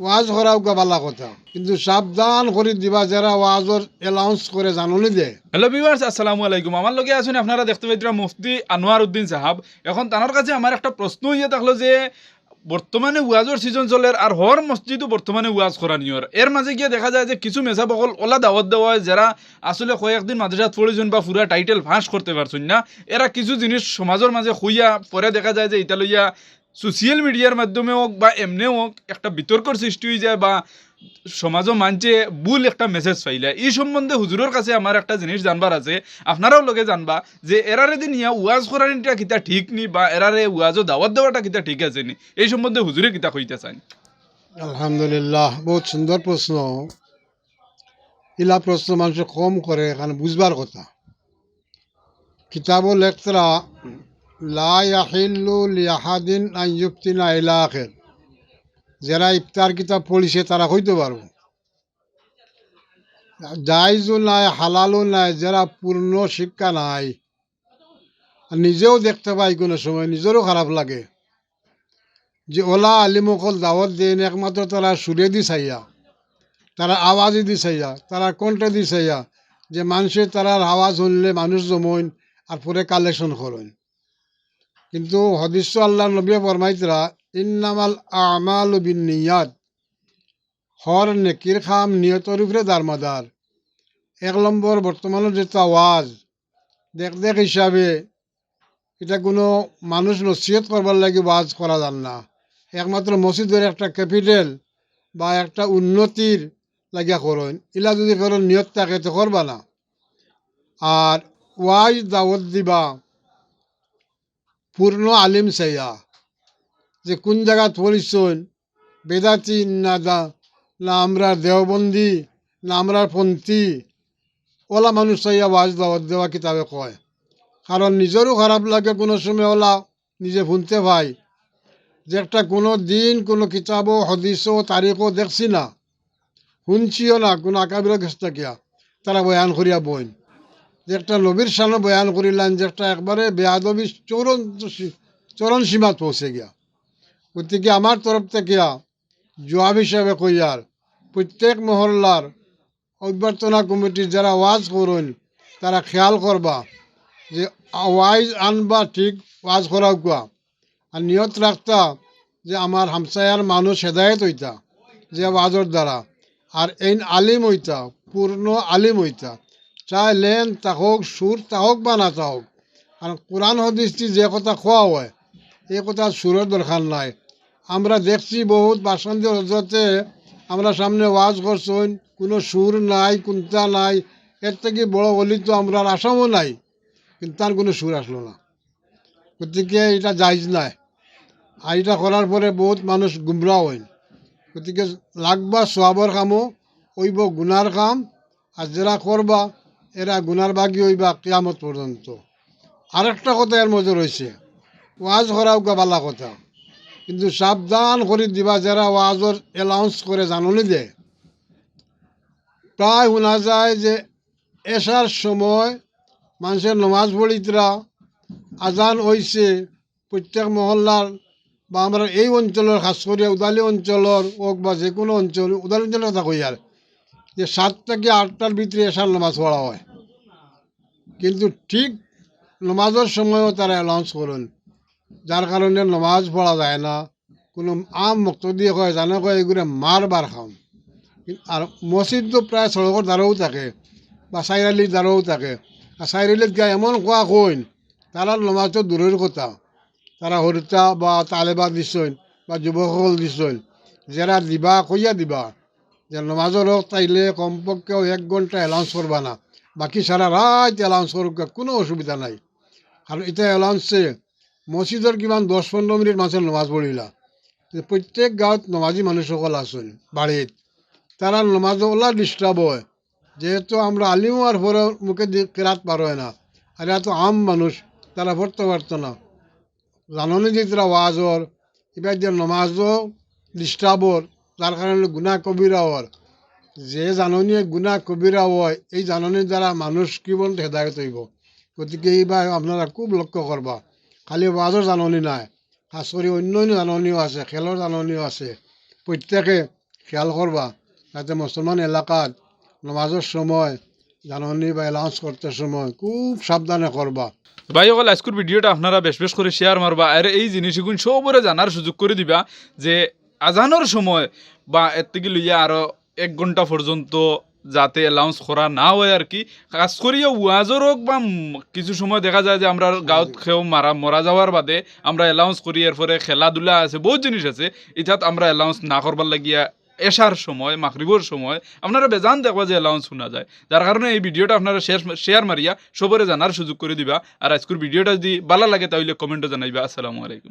ওয়াজ করাও গাবালা কথা। কিন্তু সাবধান করে দিবা যারা ওয়াজর এলাউন্স করে জাননি দে। হ্যালো ভিউয়ার্স আসসালামু আলাইকুম। আমার লগে আছেন আপনারা দেখতে পাইতেরা মুফতি আনোয়ার উদ্দিন সাহাব। এখন তার কাছে আমার একটা প্রশ্ন ইয়ে থাকল যে, বর্তমানে ওয়াজর সিজন চলে আর হর মসজিদও বর্তমানে ওয়াজ করা নিয়র। এর মাঝে গিয়ে দেখা যায় যে কিছু মেসা বকল ওলা দাওয়াত দেওয়া হয় যারা আসলে কয়েকদিন মাদ্রাসাত পড়েছেন বা পুরা টাইটেল ফাঁস করতে পারছেন না। এরা কিছু জিনিস সমাজের মাঝে হইয়া পরে দেখা যায় যে এটা লইয়া সোশিয়াল মিডিয়ার মাধ্যমে হোক বা এমনি হোক একটা বিতর্কর সৃষ্টি হয়ে যায় বা সমাজও মানছে ভুল একটা মেসেজ পাইলে। এই সম্বন্ধে হুজুরের কাছে আমার একটা জিনিস জানবার আছে। আপনারাও লগে জানবা যে এরারে দিন ইয়া ওয়াজ করানিটা কিতা ঠিক নি বা এরারে ওয়াজও দাওয়াত দেওয়াটা কিতা ঠিক আছে নি? এই সম্বন্ধে হুজুরে কিতা কইতে চান আলহামদুলিল্লাহ, বহুত সুন্দর প্রশ্ন ইলা প্রশ্ন মানুষ কম করে এখানে বুঝবার কথা। কিতাব লেখতরা লা ইয়াহিল্লু লিয়াহাদিন আন ইউফতিনা ইলা আখির। যারা ইফতার কিতাব পড়িছে তারা হইতে পারব। জায়জও নাই, হালালও নাই, যারা পূর্ণ শিক্ষা নাই। নিজেও দেখতে পাই কোনো সময়, নিজেরও খারাপ লাগে। যে ওলা আলিমকল দাওয়াত দেন, একমাত্র তারা সুরে দি চাইয়া তারা আওয়াজে দি চাইয়া তারা কণ্ঠে দি চাইয়া যে মানুষের তারার আওয়াজ শুনলে মানুষ জমইন আর পরে কালেকশন করেন। কিন্তু হদিস আল্লাহ নবী ফরমাইতরা ইন্নামাল আমাল বিন নিয়াত হর নেকির খাম নিয়তর উপরে দারমাদার। এক নম্বর বর্তমানের যেটা আওয়াজ দেখ দেখ হিসাবে এটা কোনো মানুষ নসিহত করবার লাগে ওয়াজ করা যান না। একমাত্র মসজিদের একটা ক্যাপিটাল বা একটা উন্নতির লাগিয়া করেন। ইলা যদি করেন নিয়ত থাকে তো করবা না। আর ওয়াজ দাওয়াত দিবা পূর্ণ আলিম চাইয়া যে কোন জায়গা পরিচয় বেদাতি না না আমরা দেওবন্দি না আমরা পন্থী ওলা মানুষ চাইয়া ওয়াজ দাওয়াত দেওয়া কিতাবে কয় কারণ নিজেরও খারাপ লাগে কোনো সময় ওলা নিজে শুনতে ভাই যে একটা কোনো দিন কোনো কিতাবও হদিসও তারিখও দেখছি না শুনছিও না কোনো আকাবির থেকে তারা বয়ান করিয়া বইন যে একটা নবীর সামনে বয়ান করিলেন যে একটা একবারে বেয়াদবি চরণ চরণ সীমাত পৌঁছে গিয়া। গতিকে আমার তরফ থেকে জবাব হিসাবে কইয়ার প্রত্যেক মহল্লার অভ্যর্থনা কমিটির যারা ওয়াজ করুন, তারা খেয়াল করবা যে ওয়াইজ আনবা, ঠিক ওয়াজ করাও কোয়া আর নিয়ত রাখতা যে আমার হামসায়ার মানুষ হেদায়ত হইতা, যে ওয়াজর দ্বারা। আর এই আলিম হইতা, পূর্ণ আলিম হইতা। চাই লেন, তাহক, সুর, তাহক বা না তাহক। আর কোরআন, হদিসটি যে কথা খোয়া হয় এই কথা সুরের দরকার নাই। আমরা দেখছি বহুত বাসন্তী হজরতে আমরা সামনে ওয়াজ করছেন, কোনো সুর নাই, কুন্তা নাই, এর থেকে বড় বলি তো আমরা আসামও নাই, কিন্তু তার কোনো সুর আসলো না। গতিকে এটা যাইজ নাই। আর এটা করার পরে বহুত মানুষ গুমরা হইন। গতিকে লাগবা, সোয়াবর কামও ওইব গুনার কাম, আর যারা করবা এরা গুনার বাগি হইবা কিয়ামত পর্যন্ত। আরেকটা কথা এর মধ্যে রয়েছে, ওয়াজ করাও গাবালা কথা। কিন্তু সাবধান করে দিবা, যারা ওয়াজর এলাউন্স করে জাননি দে। প্রায় শোনা যায় যে এসার সময় মানুষের নমাজ পড়িতরা আজান হইছে প্রত্যেক মহল্লার বা আমরা এই অঞ্চলের, খাস করে উদালি অঞ্চলের হোক বা যে কোনো অঞ্চল, উদালি অঞ্চলের কথা কই আর। যে সাত থেকে আটটার ভিতরে এসার নামাজ পড়া হয়। কিন্তু ঠিক নমাজের সময়ও তারা অ্যালাউন্স করেন। যার কারণে নামাজ পড়া যায় না। কোনো আম মুক্ত দিয়ে কয়, জানে কয়, এগুলো মার বার খাম। আর মসজিদ তো প্রায় সড়কের দ্বারাও থাকে, বা সাইরালির দ্বারাও থাকে। আর সাইরালিত গায়ে এমন কোয়া কইন, তারা নমাজ তো দূরের কথা। তারা হরিতা বা তালেবা দিছেন, বা যুৱকসকল দিছেন, যারা দিবা কইয়া দিবা। যে নমাজর হোক তাইলে কমপক্ষেও এক ঘণ্টা অ্যালাউন্স করবা না। বাকি সারা রাত অ্যালাউন্স করুক, কোনো অসুবিধা নাই। আর এটা অ্যালাউন্সে মসজিদের কিমান দশ পনেরো মিনিট মানুষের নমাজ পড়িলা। প্রত্যেক গাঁৱত নমাজি মানুষসকল আছেন, বাড়িত। তারা নমাজ ওলা ডিস্টার্ব হয়। যেহেতু আমরা আলিম আর পরে মুখে কেরাত পার হয় না। আর এত আম মানুষ, তারা পড়তে পারতো না। জাননি যে তারা ওয়াজর এবার যে নমাজও ডিস্টার্বর যার কারণে গুণা কবিরা হওয়ার যে জাননীয়ে গুণা কবিরা হয়, এই জাননীর দ্বারা মানুষ কি বলতে হেদায়ত হইব। গতিকে এইবার আপনারা খুব লক্ষ্য করবা খালি ওয়াজর জাননী নাই খাস করে অন্য অন্য জাননীও আছে, খেলৰ জাননীও আছে। প্ৰত্যেকে খেয়াল করবা যাতে মুসলমান এলাকাত নমাজের সময়, জাননি বা এলাউন্স করতে সময় খুব সাবধানে করবা ভাই অকল আজকের ভিডিওটা আপনারা বেশ বেশ করে শেয়ার মারবা আর এই জিনিসগুলো সবরে জানার সুযোগ করে দিবা যে আজানোর সময় বা এর থেকে লইয়া আরও এক ঘণ্টা পর্যন্ত যাতে অ্যালাউন্স করা না হয় আর কি কাজ করিয়া ওয়াজর হোক বা কিছু সময় দেখা যায় যে আমরা গাঁত খেয়েও মারা, মরা যাওয়ার বাদে আমরা অ্যালাউন্স করি, এরপরে খেলাধুলা আছে, বহুত জিনিস আছে ইতাত আমরা অ্যালাউন্স না করবার লাগিয়া এশার সময় মাকরিবর সময় আপনারা বেজান দেখবা যে অ্যালাউন্স শোনা যায়। যার কারণে এই ভিডিওটা আপনারা শেয়ার শেয়ার মারিয়া সবরে জানার সুযোগ করে দিবা। আর আজকের ভিডিওটা যদি ভালো লাগে তাহলে কমেন্টও জানাইবা। আসসালামু আলাইকুম।